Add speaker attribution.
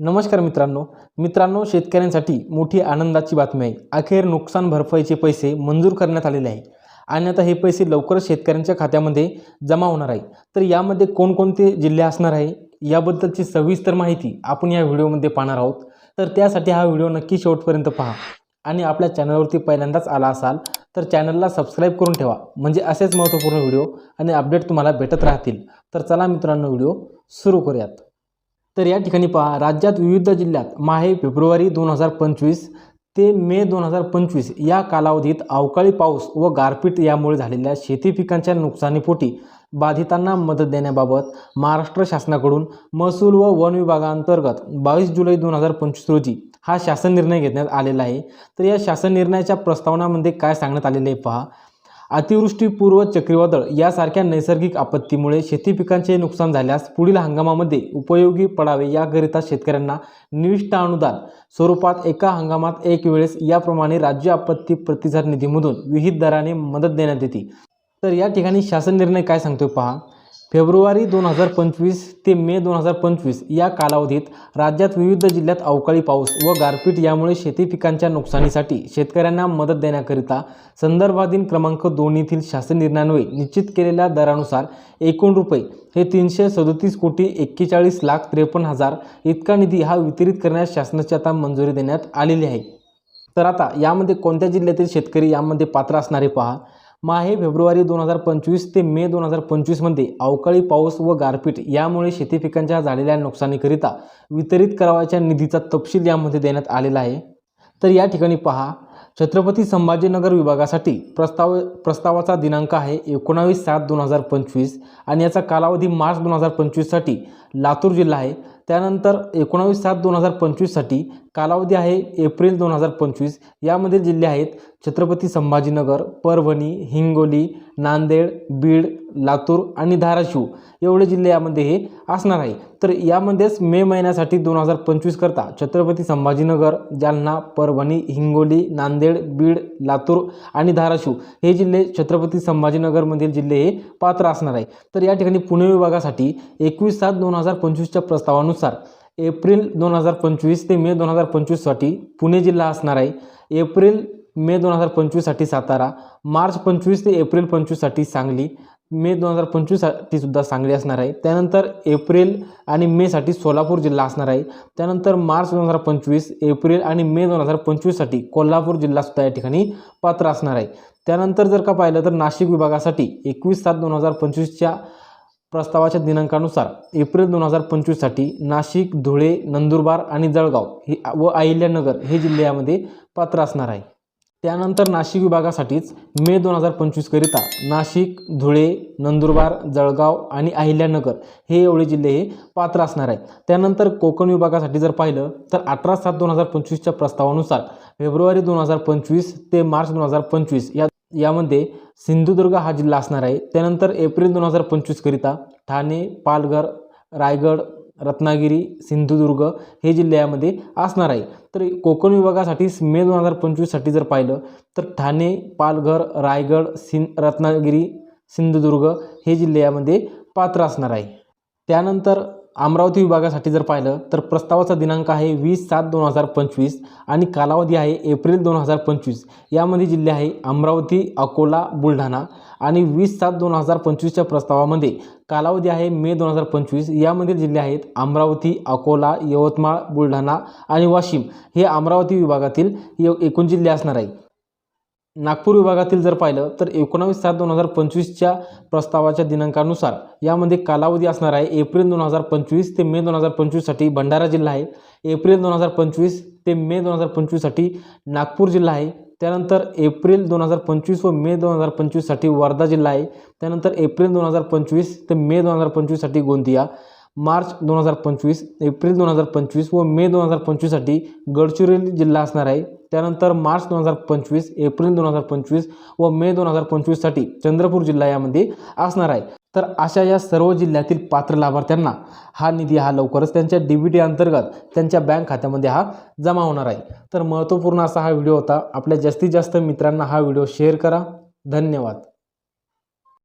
Speaker 1: नमस्कार मित्रांनो. मित्रांनो शेतकऱ्यांसाठी मोठी आनंदाची बातमी आहे. अखेर नुकसान भरपाईचे पैसे मंजूर करण्यात आलेले आहे. आणि आता हे पैसे लवकरच शेतकऱ्यांच्या खात्यामध्ये जमा होणार आहे. तर यामध्ये कोणकोणते जिल्हे असणार आहे? याबद्दलची सविस्तर माहिती आपण या व्हिडिओमध्ये पाहणार आहोत. तर त्यासाठी हा व्हिडिओ नक्की शेवटपर्यंत पहा. आणि आपल्या चॅनलवरती पहिल्यांदाच आला असाल तर चॅनलला सबस्क्राईब करून ठेवा. म्हणजे असेच महत्त्वपूर्ण व्हिडिओ आणि अपडेट तुम्हाला भेटत राहतील. तर चला मित्रांनो व्हिडिओ सुरू करूयात. तर या ठिकाणी पहा राज्यात विविध जिल्ह्यात माहे फेब्रुवारी दोन हजार पंचवीस ते मे दोन हजार पंचवीस या कालावधीत अवकाळी पाऊस व गारपीट यामुळे झालेल्या शेती पिकांच्या नुकसानीपोटी बाधितांना मदत देण्याबाबत महाराष्ट्र शासनाकडून महसूल व वन विभागांतर्गत बावीस जुलै दोन हजार पंचवीस रोजी हा शासन निर्णय घेण्यात आलेला आहे. तर या शासन निर्णयाच्या प्रस्तावनामध्ये काय सांगण्यात आलेले आहे पहा अतिवृष्टीपूर्व चक्रीवादळ यासारख्या नैसर्गिक आपत्तीमुळे शेती पिकांचे नुकसान झाल्यास पुढील हंगामामध्ये उपयोगी पडावे याकरिता शेतकऱ्यांना निविष्ट अनुदान स्वरूपात एका हंगामात एक वेळेस याप्रमाणे राज्य आपत्ती प्रतिसाद निधीमधून विहित दराने मदत देण्यात येते. तर या ठिकाणी शासन निर्णय काय सांगतोय पहा. फेब्रुवारी दोन हजार पंचवीस ते मे दोन हजार पंचवीस या कालावधीत राज्यात विविध जिल्ह्यात अवकाळी पाऊस व गारपीट यामुळे शेती पिकांच्या नुकसानीसाठी शेतकऱ्यांना मदत देण्याकरिता संदर्भाधीन क्रमांक दोन येथील शासन निर्णयान्वये निश्चित केलेल्या दरानुसार एकूण रुपये हे तीनशे सदोतीस कोटी एक्केचाळीस लाख त्रेपन्न हजार इतका निधी हा वितरित करण्यास शासनाची आता मंजुरी देण्यात आलेली आहे. तर आता यामध्ये कोणत्या जिल्ह्यातील शेतकरी यामध्ये पात्र असणारे पहा. माहे फेब्रुवारी दोन हजार पंचवीस ते मे दोन हजार पंचवीसमध्ये अवकाळी पाऊस व गारपीट यामुळे शेती पिकांच्या झालेल्या नुकसानीकरिता वितरित करावयाच्या निधीचा तपशील यामध्ये देण्यात आलेला आहे. तर या ठिकाणी पहा. छत्रपती संभाजीनगर विभागासाठी प्रस्ताव प्रस्तावाचा दिनांक आहे एकोणावीस सात दोन हजार पंचवीस आणि याचा कालावधी मार्च दोन हजार पंचवीससाठी लातूर जिल्हा आहे. त्यानंतर एकोणावीस सात दोन हजार पंचवीससाठी कालावधी आहे एप्रिल दोन हजार पंचवीस. यामधील जिल्हे आहेत छत्रपती संभाजीनगर परभणी हिंगोली नांदेड बीड लातूर आणि धाराशिव एवढे जिल्हे यामध्ये हे असणार आहे. तर यामध्येच मे महिन्यासाठी दोन हजार पंचवीस करता छत्रपती संभाजीनगर जालना परभणी हिंगोली नांदेड बीड लातूर आणि धाराशिव हे जिल्हे छत्रपती संभाजीनगरमधील जिल्हे हे पात्र असणार आहे. तर या ठिकाणी पुणे विभागासाठी एकवीस सात दोन हजार पंचवीसच्या प्रस्तावानुसार एप्रिल दोन हजार पंचवीस ते मे दोन हजार पंचवीससाठी पुणे जिल्हा असणार आहे. एप्रिल मे दोन हजार पंचवीससाठी सातारा मार्च पंचवीस ते एप्रिल पंचवीससाठी सांगली मे दोन हजार पंचवीससाठी सुद्धा सांगली असणार आहे. त्यानंतर एप्रिल आणि मेसाठी सोलापूर जिल्हा असणार आहे. त्यानंतर मार्च दोन हजार पंचवीस एप्रिल आणि मे दोन हजार पंचवीससाठी कोल्हापूर जिल्हासुद्धा या ठिकाणी पात्र असणार आहे. त्यानंतर जर का पाहिलं तर नाशिक विभागासाठी एकवीस सात दोन हजार पंचवीसच्या प्रस्तावाच्या दिनांकानुसार एप्रिल दोन हजार पंचवीससाठी नाशिक धुळे नंदुरबार आणि जळगाव हे व अहिल्यानगर हे जिल्ह्यामध्ये पात्र असणार आहे. त्यानंतर नाशिक विभागासाठीच मे दोन हजार पंचवीसकरिता नाशिक धुळे नंदुरबार जळगाव आणि अहिल्यानगर हे एवढे जिल्हे हे पात्र असणार आहे त्यानंतर कोकण विभागासाठी जर पाहिलं तर अठरा सात दोन हजार पंचवीसच्या प्रस्तावानुसार फेब्रुवारी दोन हजार पंचवीस ते मार्च दोन हजार पंचवीस या यामध्ये सिंधुदुर्ग हा जिल्हा असणार आहे. त्यानंतर एप्रिल दोन हजार पंचवीसकरिता ठाणे पालघर रायगड रत्नागिरी सिंधुदुर्ग हे जिल्हे यामध्ये असणार आहे. तर कोकण विभागासाठी मे दोन हजार पंचवीससाठी जर पाहिलं तर ठाणे पालघर रायगड सिं रत्नागिरी सिंधुदुर्ग हे जिल्हे यामध्ये पात्र असणार आहे. त्यानंतर अमरावती विभागासाठी जर पाहिलं तर प्रस्तावाचा दिनांक आहे वीस सात दोन हजार पंचवीस आणि कालावधी आहे एप्रिल दोन हजार पंचवीस. यामध्ये जिल्हे आहे अमरावती अकोला बुलढाणा आणि वीस सात दोन हजार पंचवीसच्या प्रस्तावामध्ये. कालावधी आहे मे दोन हजार पंचवीस. यामधील जिल्हे आहेत अमरावती अकोला यवतमाळ बुलढाणा आणि वाशिम. हे अमरावती विभागातील एकूण जिल्हे असणार आहे. नागपूर विभागातील जर पाहिलं तर एकोणावीस सात दोन हजार पंचवीसच्या प्रस्तावाच्या दिनांकानुसार यामध्ये कालावधी असणार आहे एप्रिल दोन हजार पंचवीस ते मे दोन हजार पंचवीससाठी भंडारा जिल्हा आहे. एप्रिल दोन हजार पंचवीस ते मे दोन हजार पंचवीससाठी नागपूर जिल्हा आहे. त्यानंतर एप्रिल दोन हजार पंचवीस व मे दोन हजार पंचवीससाठी वर्धा जिल्हा आहे. त्यानंतर एप्रिल दोन हजार पंचवीस ते मे दोन हजार पंचवीससाठी गोंदिया. मार्च दोन हजार पंचवीस एप्रिल दोन हजार पंचवीस व मे दोन हजार पंचवीससाठी गडचिरोली जिल्हा असणार आहे. त्यानंतर मार्च दोन हजार पंचवीस एप्रिल दोन हजार पंचवीस व मे दोन हजार पंचवीससाठी चंद्रपूर जिल्हा यामध्ये असणार आहे. तर अशा या सर्व जिल्ह्यातील पात्र लाभार्थ्यांना हा निधी हा लवकरच त्यांच्या डी बी टी अंतर्गत त्यांच्या बँक खात्यामध्ये हा जमा होणार आहे. तर महत्त्वपूर्ण असा हा व्हिडिओ होता. आपल्या जास्तीत जास्त मित्रांना हा व्हिडिओ शेअर करा. धन्यवाद.